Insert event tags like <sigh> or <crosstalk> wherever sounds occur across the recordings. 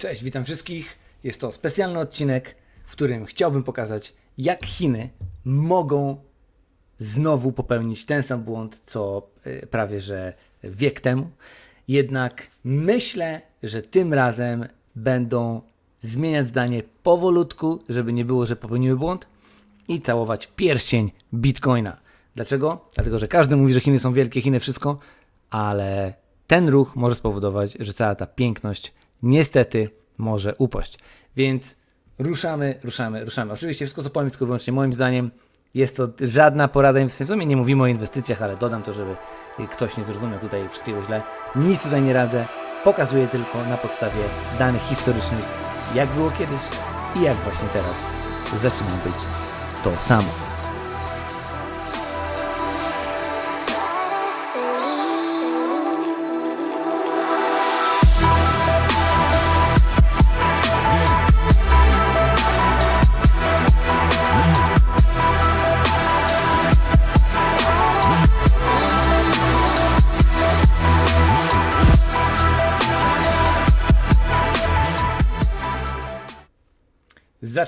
Cześć, witam wszystkich. Jest to specjalny odcinek, w którym chciałbym pokazać, jak Chiny mogą znowu popełnić ten sam błąd, co y, prawie że wiek temu. Jednak myślę, że tym razem będą zmieniać zdanie powolutku, żeby nie było, że popełniły błąd i całować pierścień Bitcoina. Dlaczego? Dlatego, że każdy mówi, że Chiny są wielkie, Chiny wszystko, ale ten ruch może spowodować, że cała ta piękność niestety może upaść. Więc ruszamy, ruszamy, ruszamy. Oczywiście wszystko, co powiem, jest wyłącznie moim zdaniem. Jest to żadna porada inwestycyjna. W sumie nie mówimy o inwestycjach, ale dodam to, żeby ktoś nie zrozumiał tutaj wszystkiego źle. Nic tutaj nie radzę. Pokazuję tylko na podstawie danych historycznych, jak było kiedyś i jak właśnie teraz zaczyna być to samo.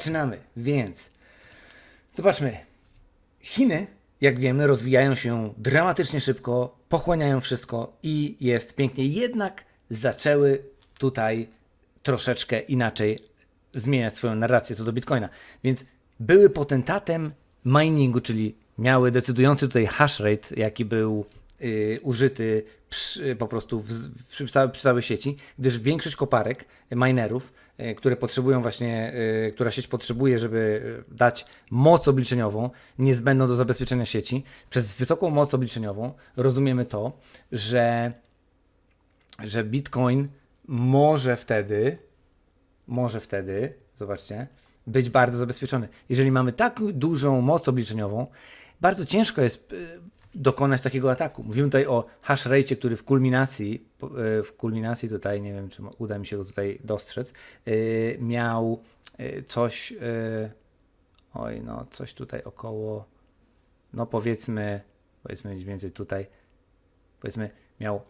Zaczynamy, więc zobaczmy. Chiny, jak wiemy, rozwijają się dramatycznie szybko, pochłaniają wszystko i jest pięknie. Jednak zaczęły tutaj troszeczkę inaczej zmieniać swoją narrację co do Bitcoina. Więc były potentatem miningu, czyli miały decydujący tutaj hash rate, jaki był y, użyty przy, po prostu w, przy, całej- przy całej sieci, gdyż większość koparek, y, minerów, które potrzebują właśnie, y, która sieć potrzebuje, żeby y, dać moc obliczeniową niezbędną do zabezpieczenia sieci, przez wysoką moc obliczeniową rozumiemy to, że, że Bitcoin może wtedy, może wtedy, zobaczcie, być bardzo zabezpieczony. Jeżeli mamy tak dużą moc obliczeniową, bardzo ciężko jest dokonać takiego ataku. Mówimy tutaj o hash rate, który w kulminacji, y, w kulminacji tutaj, nie wiem czy uda mi się go tutaj dostrzec, y, miał y, coś, oj no, coś tutaj około, no powiedzmy, powiedzmy mniej więcej tutaj, powiedzmy miał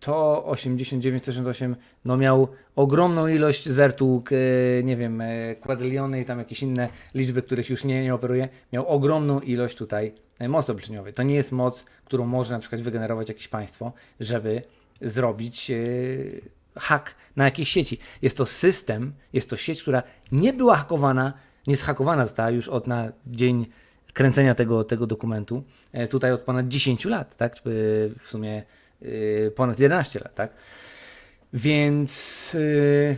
189, 168, no miał ogromną ilość zertłuk, e, nie wiem, e, kwadryliony i tam jakieś inne liczby, których już nie, nie operuje, miał ogromną ilość tutaj e, mocy obliczeniowej. To nie jest moc, którą może na przykład wygenerować jakieś państwo, żeby zrobić e, hak na jakiejś sieci. Jest to system, jest to sieć, która nie była hakowana, nie zhakowana została już od na dzień kręcenia tego, tego dokumentu, tutaj od ponad 10 lat, tak? W sumie ponad 11 lat, tak? Więc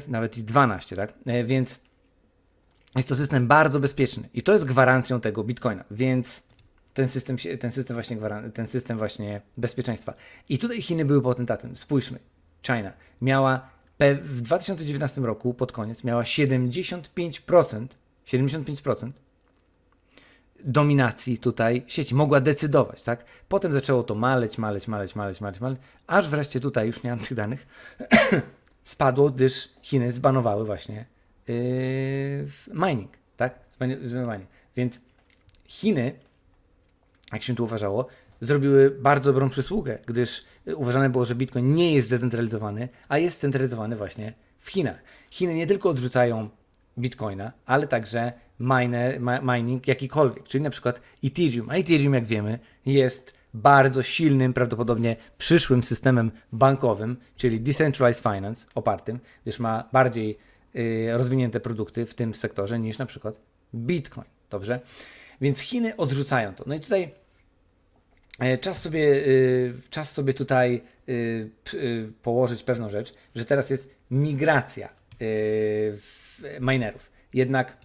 e, nawet i 12, tak? E, Więc jest to system bardzo bezpieczny i to jest gwarancją tego Bitcoina, więc ten system, ten system właśnie ten system właśnie bezpieczeństwa. I tutaj Chiny były potentatem. Spójrzmy. China miała w 2019 roku pod koniec miała 75% 75% dominacji tutaj sieci. Mogła decydować, tak? Potem zaczęło to maleć, maleć, maleć, maleć, maleć, maleć, aż wreszcie tutaj, już nie mam tych danych, <clears throat> spadło, gdyż Chiny zbanowały właśnie yy, mining, tak? Zbanowanie. Więc Chiny, jak się tu uważało, zrobiły bardzo dobrą przysługę, gdyż y, uważane było, że Bitcoin nie jest zdecentralizowany, a jest centralizowany właśnie w Chinach. Chiny nie tylko odrzucają Bitcoina, ale także miner, mining jakikolwiek, czyli na przykład Ethereum. A Ethereum, jak wiemy, jest bardzo silnym, prawdopodobnie przyszłym systemem bankowym, czyli decentralized finance opartym, gdyż ma bardziej y, rozwinięte produkty w tym sektorze niż na przykład Bitcoin. Dobrze? Więc Chiny odrzucają to. No i tutaj E, Czas sobie, y, czas sobie tutaj y, położyć pewną rzecz, że teraz jest migracja minerów. Jednak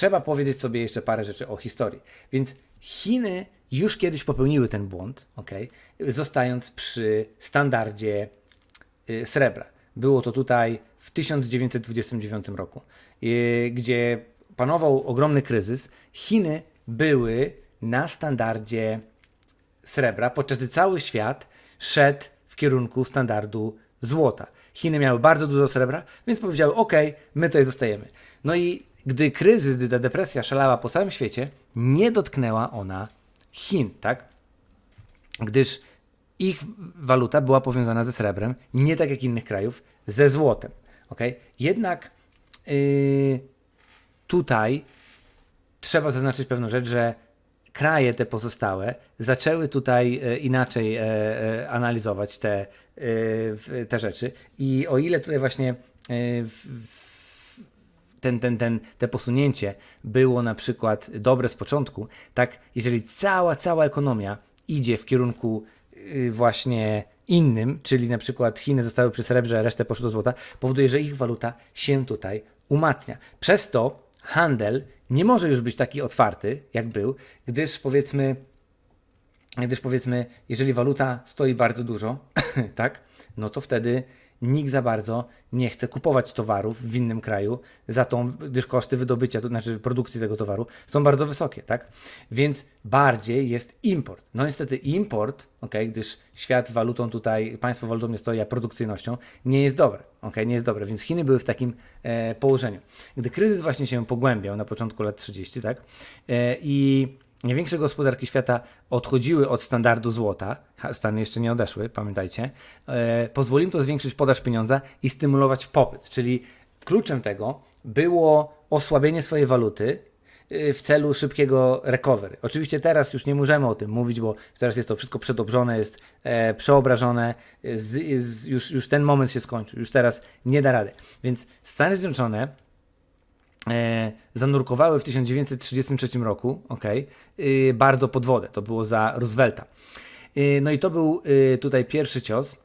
trzeba powiedzieć sobie jeszcze parę rzeczy o historii. Więc Chiny już kiedyś popełniły ten błąd, okay, zostając przy standardzie y, srebra. Było to tutaj w 1929 roku, y, gdzie panował ogromny kryzys. Chiny były na standardzie srebra, podczas gdy cały świat szedł w kierunku standardu złota. Chiny miały bardzo dużo srebra, więc powiedziały: OK, my tutaj zostajemy. No i gdy kryzys, gdy ta depresja szalała po całym świecie, nie dotknęła ona Chin, tak? Gdyż ich waluta była powiązana ze srebrem, nie tak jak innych krajów, ze złotem. Okay? Jednak yy, tutaj trzeba zaznaczyć pewną rzecz, że kraje te pozostałe zaczęły tutaj e, inaczej e, e, analizować te, te rzeczy. I o ile tutaj właśnie e, w, ten, ten, ten, te posunięcie było na przykład dobre z początku, tak jeżeli cała, cała ekonomia idzie w kierunku y, właśnie innym, czyli na przykład Chiny zostały przy srebrze, a resztę poszło do złota, powoduje, że ich waluta się tutaj umacnia. Przez to handel nie może już być taki otwarty, jak był, gdyż powiedzmy, gdyż powiedzmy, jeżeli waluta stoi bardzo dużo, <coughs> tak, no to wtedy nikt za bardzo nie chce kupować towarów w innym kraju za tą, gdyż koszty wydobycia, to znaczy produkcji tego towaru są bardzo wysokie, tak? Więc bardziej jest import. No niestety import, ok, gdyż świat walutą tutaj, państwo walutą nie stoi, a produkcyjnością, nie jest dobre, ok, nie jest dobre, więc Chiny były w takim e, położeniu. Gdy kryzys właśnie się pogłębiał na początku lat 30, tak, e, i Największe gospodarki świata odchodziły od standardu złota, Stany jeszcze nie odeszły, pamiętajcie. E, pozwoliło to zwiększyć podaż pieniądza i stymulować popyt, czyli kluczem tego było osłabienie swojej waluty y, w celu szybkiego recovery. Oczywiście teraz już nie możemy o tym mówić, bo teraz jest to wszystko przedobrzone, jest e, przeobrażone, z, już, już ten moment się skończył, już teraz nie da rady. Więc Stany Zjednoczone e, zanurkowały w 1933 roku, ok, y, bardzo pod wodę. To było za Roosevelta. Y, no i to był y, tutaj pierwszy cios y,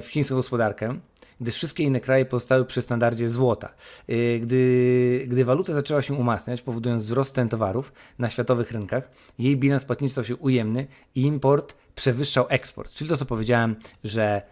w chińską gospodarkę, gdyż wszystkie inne kraje pozostały przy standardzie złota. Gdy, gdy waluta zaczęła się umacniać, powodując wzrost cen towarów na światowych rynkach, jej bilans płatniczy stał się ujemny i import przewyższał eksport. Czyli to, co powiedziałem, że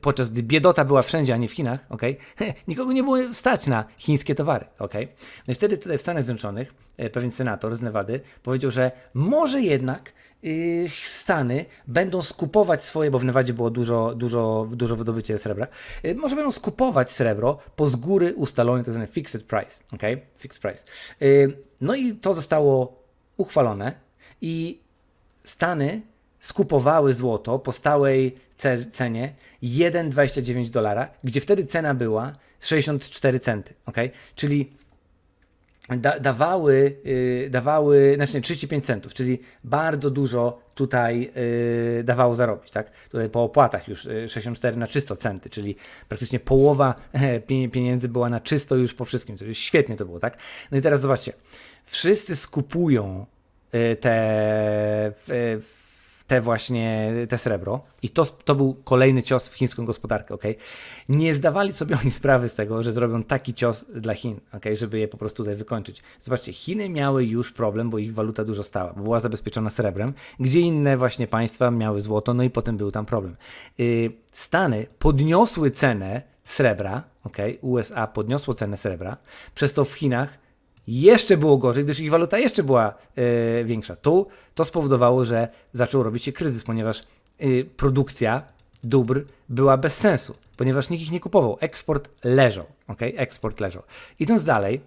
podczas gdy biedota była wszędzie, a nie w Chinach, okay, <laughs> nikogo nie było stać na chińskie towary. Okay? No i wtedy tutaj w Stanach Zjednoczonych y, pewien senator z Nevady powiedział, że może jednak y, Stany będą skupować swoje, bo w Nevadzie było dużo, dużo, dużo wydobycie srebra, y, może będą skupować srebro po z góry ustalony tzw. fixed price. Okay? Fixed price. Y, no i to zostało uchwalone i Stany skupowały złoto po stałej ce- cenie 1,29 dolara, gdzie wtedy cena była 64 centy, ok? Czyli da, dawały, yy, dawały, znaczy nie, 35 centów, czyli bardzo dużo tutaj yy, dawało zarobić, tak? Tutaj po opłatach już yy, 64 na czysto centy, czyli praktycznie połowa e, pie- pieniędzy była na czysto już po wszystkim, czyli świetnie to było, tak? No i teraz zobaczcie, wszyscy skupują y, te, w- te właśnie, te srebro i to, to był kolejny cios w chińską gospodarkę, ok? Nie zdawali sobie oni <laughs> sprawy z tego, że zrobią taki cios dla Chin, ok? Żeby je po prostu tutaj wykończyć. Zobaczcie, Chiny miały już problem, bo ich waluta dużo stała, bo była zabezpieczona srebrem, gdzie inne właśnie państwa miały złoto, no i potem był tam problem. Y, Stany podniosły cenę srebra, ok? USA podniosło cenę srebra, przez to w Chinach jeszcze było gorzej, gdyż ich waluta jeszcze była e, większa. Tu to spowodowało, że zaczął robić się kryzys, ponieważ e, produkcja dóbr była bez sensu, ponieważ nikt ich nie kupował. Eksport leżał, ok? Eksport leżał. Idąc dalej,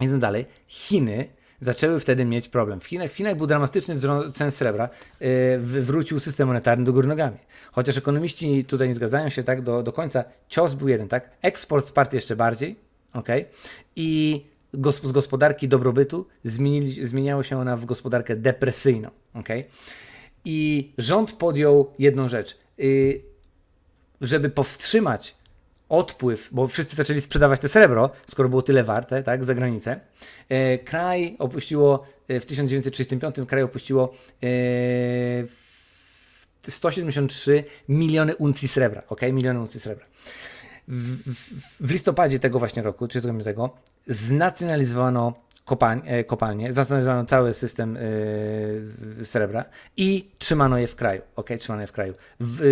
idąc dalej, Chiny zaczęły wtedy mieć problem. W Chinach, w Chinach był dramatyczny wzrost cen srebra, yy, wywrócił system monetarny do góry nogami. Chociaż ekonomiści tutaj nie zgadzają się tak do, do końca, cios był jeden, tak? Eksport sparł jeszcze bardziej, ok? I z gospodarki dobrobytu zmienili, zmieniało się ona w gospodarkę depresyjną, ok? I rząd podjął jedną rzecz. Yy, żeby powstrzymać odpływ, bo wszyscy zaczęli sprzedawać te srebro, skoro było tyle warte, tak, za granicę. E, kraj opuściło, e, w 1935 kraj opuściło e, 173 miliony uncji srebra, ok, miliony uncji srebra. W, listopadzie tego właśnie roku, 35, znacjonalizowano kopań, e, kopalnie, znacjonalizowano cały system e, srebra i trzymano je w kraju. Ok, trzymano je w kraju. W, e,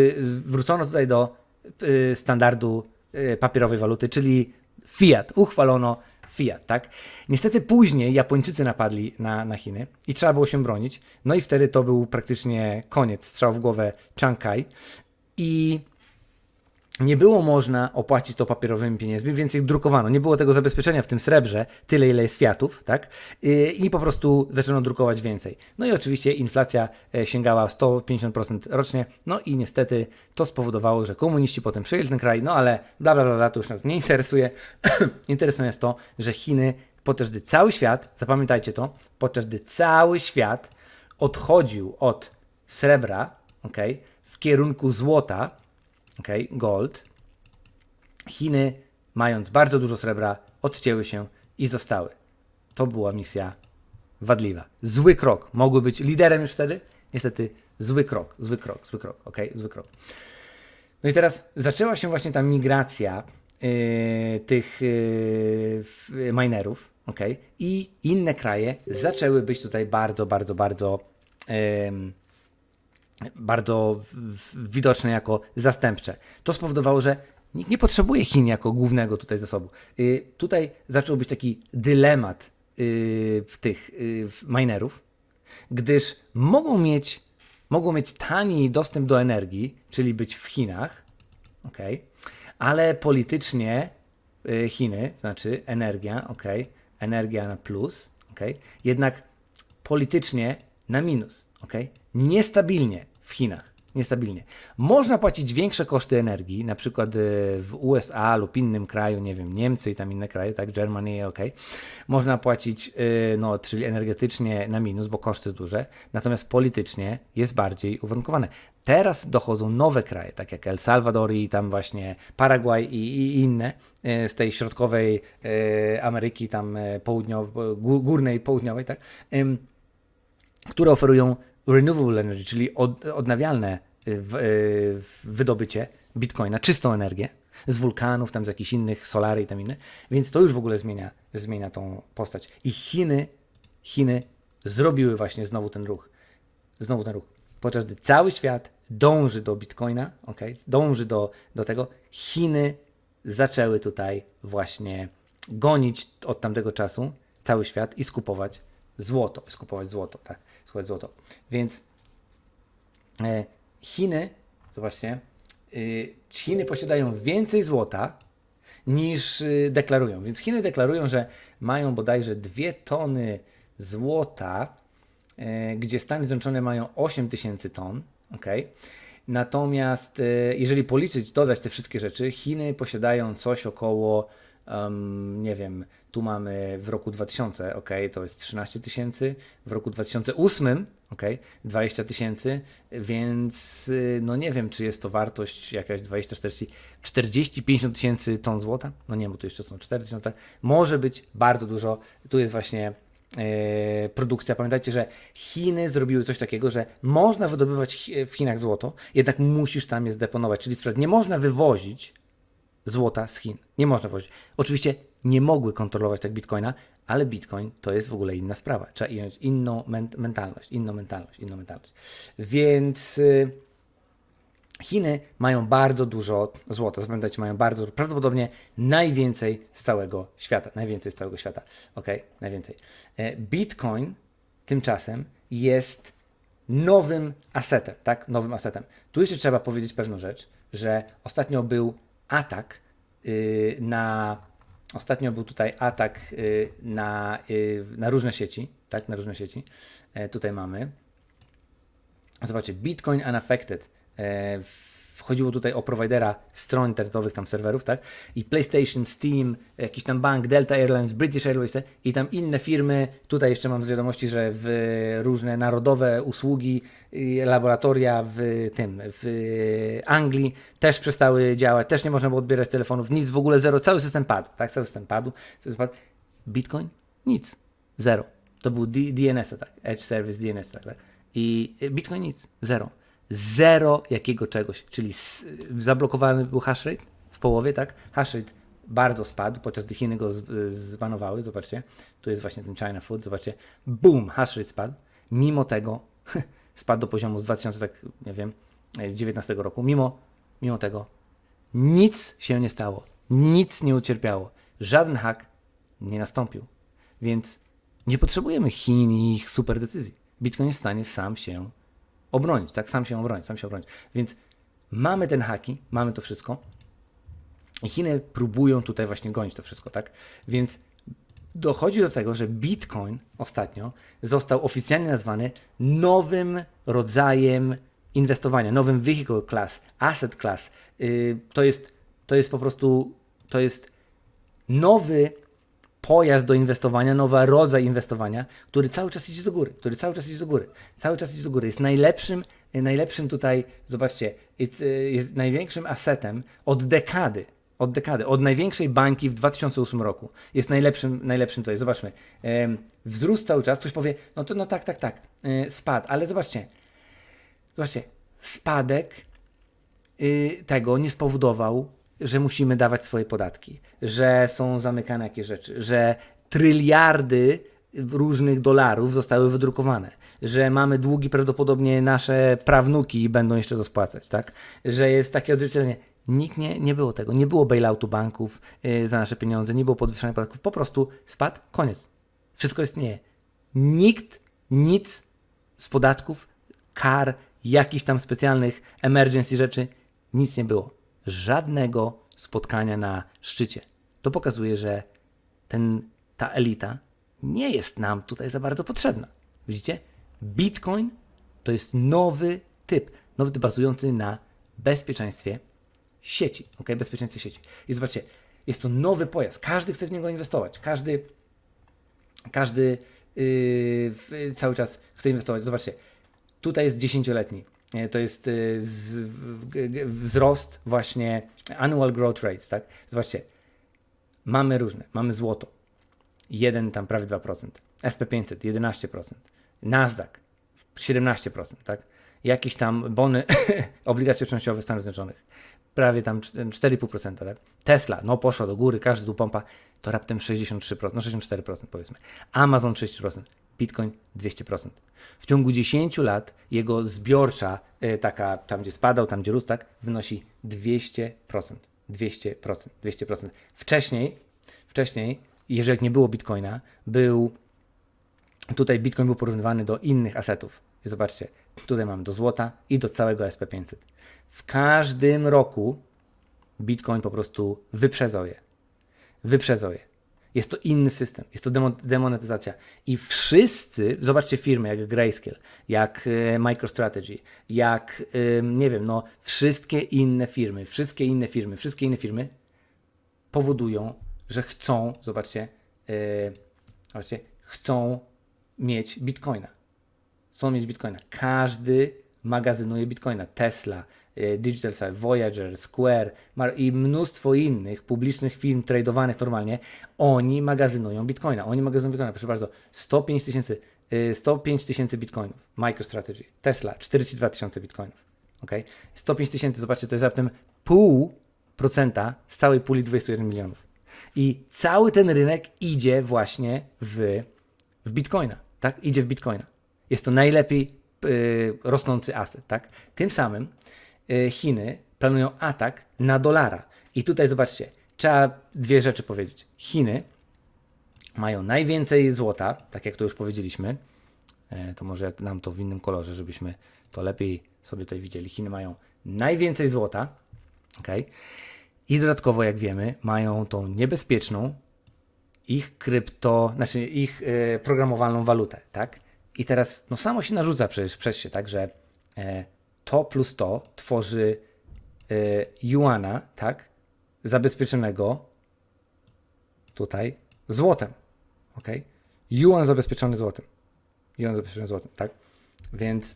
wrócono tutaj do e, standardu e, papierowej waluty, czyli fiat. Uchwalono fiat, tak? Niestety później Japończycy napadli na, na Chiny i trzeba było się bronić. No i wtedy to był praktycznie koniec, strzał w głowę Chiang Kai. I nie było można opłacić to papierowymi pieniędzmi, więc ich drukowano. Nie było tego zabezpieczenia w tym srebrze, tyle ile jest fiatów, tak? I po prostu zaczęto drukować więcej. No i oczywiście inflacja e, sięgała 150% rocznie, no i niestety to spowodowało, że komuniści potem przejęli ten kraj, no ale bla bla bla, to już nas nie interesuje. <clears throat> interesuje nas to, że Chiny, podczas gdy cały świat, zapamiętajcie to, podczas gdy cały świat odchodził od srebra, ok, w kierunku złota, ok, gold, Chiny, mając bardzo dużo srebra, odcięły się i zostały. To była misja wadliwa. Zły krok. Mogły być liderem już wtedy? Niestety zły krok, zły krok, zły krok, ok, zły krok. No i teraz zaczęła się właśnie ta migracja yy, tych yy, f- minerów, ok, i inne kraje zaczęły być tutaj bardzo, bardzo, bardzo em, bardzo widoczne jako zastępcze. To spowodowało, że nikt nie potrzebuje Chin jako głównego tutaj zasobu. Y, tutaj zaczął być taki dylemat y, w tych y, minerów, gdyż mogą mieć, mogą mieć tani dostęp do energii, czyli być w Chinach, okay, ale politycznie Chiny, znaczy energia, ok, energia na plus, ok, jednak politycznie na minus, ok, niestabilnie w Chinach, niestabilnie. Można płacić większe koszty energii, na przykład y, w USA lub innym kraju, nie wiem, Niemcy i tam inne kraje, tak, Germany, ok, można płacić, y, no, czyli energetycznie na minus, bo koszty duże, natomiast politycznie jest bardziej uwarunkowane. Teraz dochodzą nowe kraje, tak jak El Salvador i tam właśnie Paragwaj i, i inne e, z tej środkowej e, Ameryki, tam e, południowej, gó- górnej, południowej, tak, które oferują renewable energy, czyli od, odnawialne e, w, e, w wydobycie bitcoina, czystą energię z wulkanów, tam z jakichś innych, solary i tam inne, więc to już w ogóle zmienia, zmienia tą postać. I Chiny, Chiny zrobiły właśnie znowu ten ruch znowu ten ruch. Podczas gdy cały świat dąży do bitcoina, ok, dąży do, do tego, Chiny zaczęły tutaj właśnie gonić od tamtego czasu cały świat i skupować złoto, skupować złoto, tak, skupować złoto. Więc e, Chiny, zobaczcie, y, Chiny posiadają więcej złota niż y, deklarują. Więc Chiny deklarują, że mają bodajże 2 tony złota, e, gdzie Stany Zjednoczone mają 8 tysięcy ton. Okay? Natomiast e, jeżeli policzyć, dodać te wszystkie rzeczy, Chiny posiadają coś około, em, nie wiem, tu mamy w roku 2000, ok, to jest 13 tysięcy, w roku 2008, ok, 20 tysięcy, więc y, no nie wiem, czy jest to wartość jakaś 20, 40, 40, 50 tysięcy ton złota, no nie, bo tu jeszcze są 4 tysiące, może być bardzo dużo, tu jest właśnie e, produkcja. Pamiętajcie, że Chiny zrobiły coś takiego, że można wydobywać w Chinach złoto, jednak musisz tam je zdeponować, czyli nie można wywozić złota z Chin. Nie można wozić. Oczywiście nie mogły kontrolować tak bitcoina, ale bitcoin to jest w ogóle inna sprawa. Trzeba mieć inną men- mentalność, inną mentalność, inną mentalność. Więc y, Chiny mają bardzo dużo złota. Zapamiętajcie, mają bardzo, prawdopodobnie najwięcej z całego świata. Najwięcej z całego świata. Ok, najwięcej. E, Bitcoin tymczasem jest nowym asetem, tak? Nowym asetem. Tu jeszcze trzeba powiedzieć pewną rzecz, że ostatnio był atak yy, na. Ostatnio był tutaj atak yy, na, yy, na różne sieci, tak? Na różne sieci. E, tutaj mamy. Zobaczcie, Bitcoin Unaffected. E, Chodziło tutaj o prowajdera stron internetowych, tam serwerów, tak? I PlayStation, Steam, jakiś tam bank, Delta Airlines, British Airways e, i tam inne firmy. Tutaj jeszcze mam z wiadomości, że w różne narodowe usługi, i laboratoria w tym, w Anglii też przestały działać, też nie można było odbierać telefonów, nic w ogóle, zero, cały system padł, tak? Cały system padł. Cały system padł. Bitcoin? Nic. Zero. To był DNS, tak? Edge Service DNS, tak? tak? I Bitcoin nic. Zero. Zero jakiego czegoś, czyli zablokowany był hashrate w połowie, tak? Hashrate bardzo spadł, podczas gdy Chiny go zbanowały. Zobaczcie, tu jest właśnie ten China Food, zobaczcie, boom, hashrate spadł. Mimo tego <laughs> spadł do poziomu z 2000, tak nie wiem, 19 roku. Mimo, mimo tego nic się nie stało, nic nie ucierpiało, żaden hak nie nastąpił. Więc nie potrzebujemy Chin i ich super decyzji. Bitcoin jest w stanie sam się obronić, tak? Sam się obronić, sam się obronić. Więc mamy ten haki, mamy to wszystko I Chiny próbują tutaj właśnie gonić to wszystko, tak? Więc dochodzi do tego, że Bitcoin ostatnio został oficjalnie nazwany nowym rodzajem inwestowania, nowym vehicle class, asset class. Yy, to, jest, to jest po prostu, to jest nowy pojazd do inwestowania, nowy rodzaj inwestowania, który cały czas idzie do góry, który cały czas idzie do góry, cały czas idzie do góry. Jest najlepszym, najlepszym tutaj, zobaczcie, jest, y, jest największym asetem od dekady, od dekady, od największej bańki w 2008 roku. Jest najlepszym, najlepszym jest, zobaczmy, wzrósł cały czas, ktoś powie, no to no tak, tak, tak, y, spadł, ale zobaczcie, zobaczcie, spadek y, tego nie spowodował, że musimy dawać swoje podatki, że są zamykane jakieś rzeczy, że tryliardy różnych dolarów zostały wydrukowane, że mamy długi prawdopodobnie nasze prawnuki będą jeszcze to spłacać, tak? Że jest takie odzwierciedlenie. Nikt nie, nie było tego, nie było bailoutu banków y, za nasze pieniądze, nie było podwyższania podatków, po prostu spadł, koniec. Wszystko istnieje. Nikt nic z podatków, kar, jakichś tam specjalnych emergency rzeczy, nic nie było. Żadnego spotkania na szczycie. To pokazuje, że ten, ta elita nie jest nam tutaj za bardzo potrzebna. Widzicie? Bitcoin to jest nowy typ, nowy typ bazujący na bezpieczeństwie sieci, ok? Bezpieczeństwie sieci. I zobaczcie, jest to nowy pojazd. Każdy chce w niego inwestować. Każdy, każdy yy, cały czas chce inwestować. Zobaczcie, tutaj jest dziesięcioletni. E, To jest y, z, wzrost właśnie annual growth rates, tak? Zobaczcie, mamy różne. Mamy złoto, 1 tam prawie 2%, SP500 11%, Nasdaq 17%, tak? Jakieś tam bony, <laughs> obligacje częściowe Stanów Zjednoczonych, prawie tam 4,5%, tak? Tesla, no poszła do góry, każdy tu pompa, to raptem 63%, no 64% powiedzmy. Amazon 30%, Bitcoin 200%. W ciągu 10 lat jego zbiorcza, y, taka tam gdzie spadał, tam gdzie rósł, tak, wynosi 200%. 200%, 200%. Wcześniej, wcześniej, jeżeli nie było Bitcoina, był Tutaj Bitcoin był porównywany do innych asetów. Zobaczcie, tutaj mamy do złota i do całego SP500. W każdym roku Bitcoin po prostu wyprzedzał je. Wyprzedzał je. Jest to inny system, jest to demo, demonetyzacja. I wszyscy, zobaczcie firmy jak Grayscale, jak e, MicroStrategy, jak, nie wiem, no, wszystkie inne firmy, wszystkie inne firmy, wszystkie inne firmy powodują, że chcą, zobaczcie, yy, zobaczcie, chcą mieć bitcoina. Chcą mieć bitcoina. Każdy magazynuje bitcoina. Tesla, Digital Side, Voyager, Square i mnóstwo innych publicznych firm tradowanych normalnie. Oni magazynują bitcoina. Oni magazynują bitcoina. Proszę bardzo, 105 tysięcy yy, 105 tysięcy bitcoinów. MicroStrategy. Tesla, 42 tysiące bitcoinów. Okay? 105 tysięcy, zobaczcie, to jest raptem pół procenta z całej puli 21 milionów. I cały ten rynek idzie właśnie w, w bitcoina, tak? Idzie w bitcoina. Jest to najlepiej y, rosnący aset, tak? Tym samym Chiny planują atak na dolara. I tutaj zobaczcie, trzeba dwie rzeczy powiedzieć. Chiny mają najwięcej złota, tak jak to już powiedzieliśmy. E, to może nam to w innym kolorze, żebyśmy to lepiej sobie tutaj widzieli. Chiny mają najwięcej złota, ok? I dodatkowo, jak wiemy, mają tą niebezpieczną ich krypto, znaczy ich e, programowalną walutę, tak? I teraz, no samo się narzuca przecież przez się, tak, że e, to plus to tworzy e, juana, tak? Zabezpieczonego tutaj złotem, ok? Yuan zabezpieczony złotem. Yuan zabezpieczony złotem, tak? Więc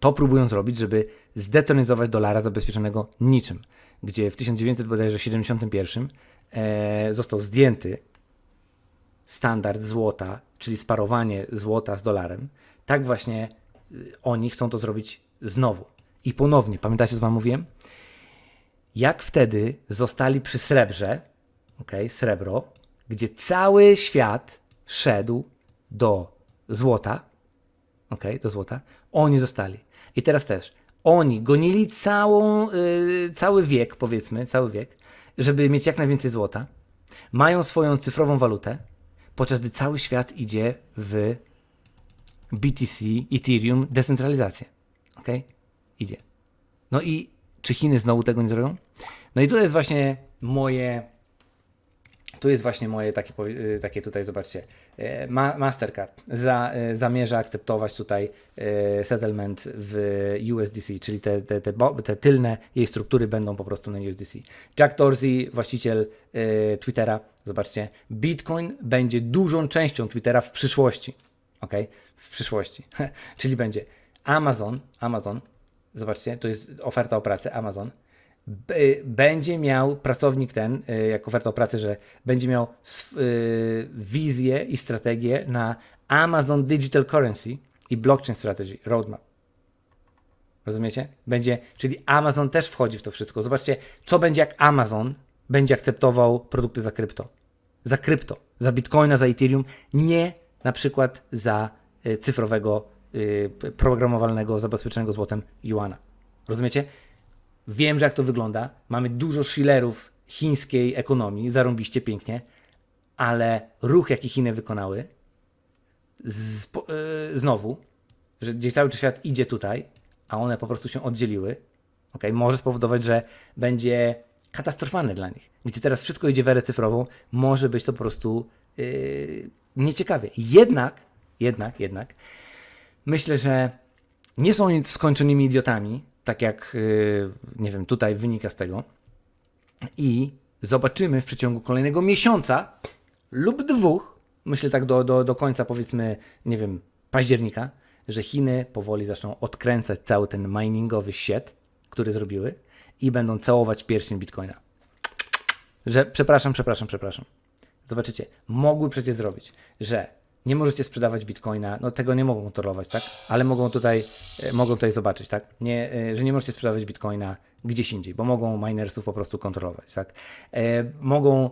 to próbują zrobić, żeby zdetonizować dolara zabezpieczonego niczym, gdzie w 1971 e, został zdjęty standard złota, czyli sparowanie złota z dolarem. Tak właśnie y, oni chcą to zrobić znowu. I ponownie, pamiętacie co wam mówiłem? Jak wtedy zostali przy srebrze, ok, srebro, gdzie cały świat szedł do złota, ok, do złota, oni zostali. I teraz też, oni gonili całą, y, cały wiek, powiedzmy, cały wiek, żeby mieć jak najwięcej złota, mają swoją cyfrową walutę, podczas gdy cały świat idzie w BTC, Ethereum, decentralizację. Ok? Idzie. No i czy Chiny znowu tego nie zrobią? No i tu jest właśnie moje tu jest właśnie moje takie, y, takie tutaj, zobaczcie, ma, Mastercard za, e, zamierza akceptować tutaj settlement w USDC, czyli te, te, te, te tylne jej struktury będą po prostu na USDC. Jack Dorsey, właściciel Twittera, zobaczcie, Bitcoin będzie dużą częścią Twittera w przyszłości, ok? W przyszłości, <laughs> czyli będzie Amazon, Amazon, zobaczcie, to jest oferta o pracę, Amazon, będzie miał pracownik ten, y, jako oferta o pracę, że będzie miał y, wizję i strategię na Amazon Digital Currency i Blockchain Strategy, roadmap. Rozumiecie? Będzie, czyli Amazon też wchodzi w to wszystko. Zobaczcie, co będzie jak Amazon będzie akceptował produkty za krypto. Za krypto, za Bitcoina, za Ethereum, nie na przykład za cyfrowego, y, programowalnego, zabezpieczonego złotem Yuana. Rozumiecie? Wiem, że jak to wygląda. Mamy dużo shillerów chińskiej ekonomii, zarąbiście pięknie, ale ruch, jaki Chiny wykonały, z, yy, znowu, że gdzie cały świat idzie tutaj, a one po prostu się oddzieliły, okay, może spowodować, że będzie katastrofalne dla nich. Gdzie teraz wszystko idzie w erę cyfrową, może być to po prostu yy, nieciekawie. Jednak, jednak, jednak, myślę, że nie są nic skończonymi idiotami, tak jak, yy, nie wiem, tutaj wynika z tego. I zobaczymy w przeciągu kolejnego miesiąca lub dwóch, myślę tak do, do, do końca powiedzmy, nie wiem, października, że Chiny powoli zaczną odkręcać cały ten miningowy siet, który zrobiły i będą całować pierścień Bitcoina. Że przepraszam, przepraszam, przepraszam. Zobaczycie, mogły przecież zrobić, że nie możecie sprzedawać bitcoina, no tego nie mogą kontrolować, tak? Ale mogą tutaj, e, mogą tutaj zobaczyć, tak? Nie, e, że nie możecie sprzedawać bitcoina gdzieś indziej, bo mogą minersów po prostu kontrolować, tak? E, mogą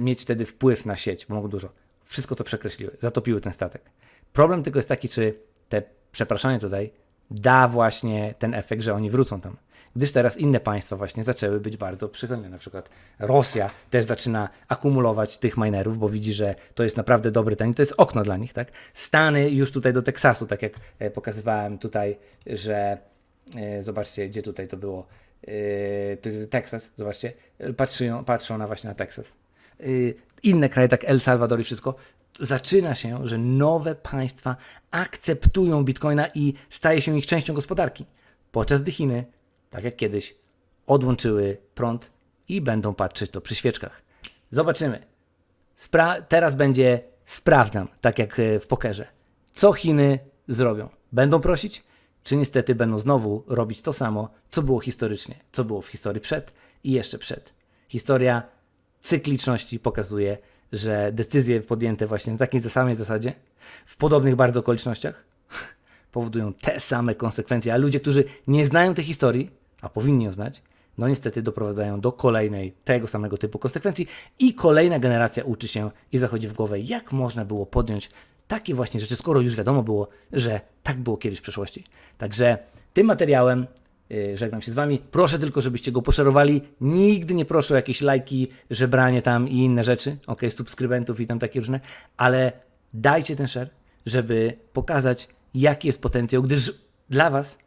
mieć wtedy wpływ na sieć, mogą dużo. Wszystko to przekreśliły, zatopiły ten statek. Problem tylko jest taki, czy te przepraszanie tutaj da właśnie ten efekt, że oni wrócą tam. Gdyż teraz inne państwa właśnie zaczęły być bardzo przychylne. Na przykład Rosja też zaczyna akumulować tych minerów, bo widzi, że to jest naprawdę dobry ten. To jest okno dla nich, tak? Stany już tutaj do Teksasu, tak jak e, pokazywałem tutaj, że e, zobaczcie, gdzie tutaj to było. E, Teksas, zobaczcie, patrzą, patrzą na właśnie na Teksas. Inne kraje, tak El Salvador i wszystko, zaczyna się, że nowe państwa akceptują bitcoina i staje się ich częścią gospodarki. Podczas gdy Chiny, tak jak kiedyś, odłączyły prąd i będą patrzeć to przy świeczkach. Zobaczymy. Spra- teraz będzie sprawdzam, tak jak e, w pokerze. Co Chiny zrobią? Będą prosić? Czy niestety będą znowu robić to samo, co było historycznie, co było w historii przed i jeszcze przed? Historia cykliczności pokazuje, że decyzje podjęte właśnie na takiej samej zasadzie, w podobnych bardzo okolicznościach, <laughs> powodują te same konsekwencje, a ludzie, którzy nie znają tej historii, a powinni ją znać, no niestety doprowadzają do kolejnej tego samego typu konsekwencji i kolejna generacja uczy się i zachodzi w głowę, jak można było podjąć takie właśnie rzeczy, skoro już wiadomo było, że tak było kiedyś w przeszłości. Także tym materiałem yy, żegnam się z Wami. Proszę tylko, żebyście go poszerowali. Nigdy nie proszę o jakieś lajki, żebranie tam i inne rzeczy, ok, subskrybentów i tam takie różne, ale dajcie ten share, żeby pokazać, jaki jest potencjał, gdyż dla Was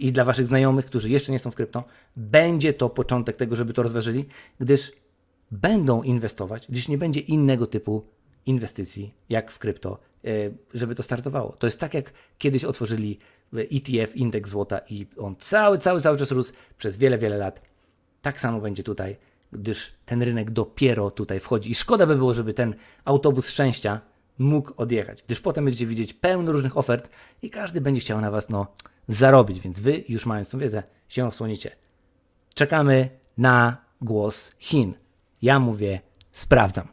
i dla Waszych znajomych, którzy jeszcze nie są w krypto, będzie to początek tego, żeby to rozważyli, gdyż będą inwestować, gdyż nie będzie innego typu inwestycji jak w krypto, e, żeby to startowało. To jest tak, jak kiedyś otworzyli ETF, indeks złota i on cały, cały, cały czas rósł przez wiele, wiele lat. Tak samo będzie tutaj, gdyż ten rynek dopiero tutaj wchodzi. I szkoda by było, żeby ten autobus szczęścia mógł odjechać, gdyż potem będziecie widzieć pełno różnych ofert i każdy będzie chciał na Was no, zarobić, więc Wy, już mając tą wiedzę, się osłonicie. Czekamy na głos Chin. Ja mówię, sprawdzam.